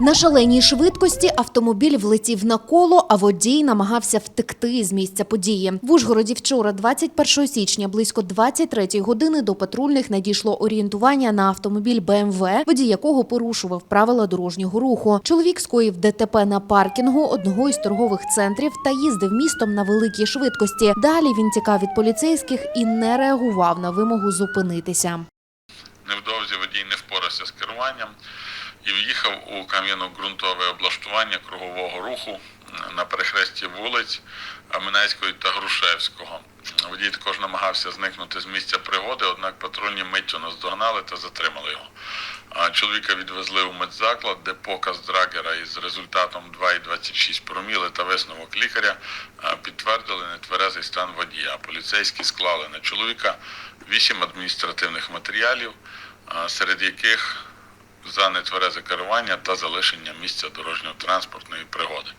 На шаленій швидкості автомобіль влетів на коло, а водій намагався втекти з місця події. В Ужгороді вчора, 21 січня, близько 23 години до патрульних надійшло орієнтування на автомобіль БМВ, водій якого порушував правила дорожнього руху. Чоловік скоїв ДТП на паркінгу одного із торгових центрів та їздив містом на великій швидкості. Далі він тікав від поліцейських і не реагував на вимогу зупинитися. Невдовзі водій не впорався з керуванням і в'їхав у кам'яно-ґрунтове облаштування кругового руху на перехресті вулиць Минайської та Грушевського. Водій також намагався зникнути з місця пригоди, однак патрульні миттю наздогнали та затримали його. Чоловіка відвезли у медзаклад, де показ драгера із результатом 2,26 проміли та висновок лікаря підтвердили нетверезий стан водія. Поліцейські склали на чоловіка 8 адміністративних матеріалів, серед яких за нетверезе керування та залишення місця дорожньо-транспортної пригоди.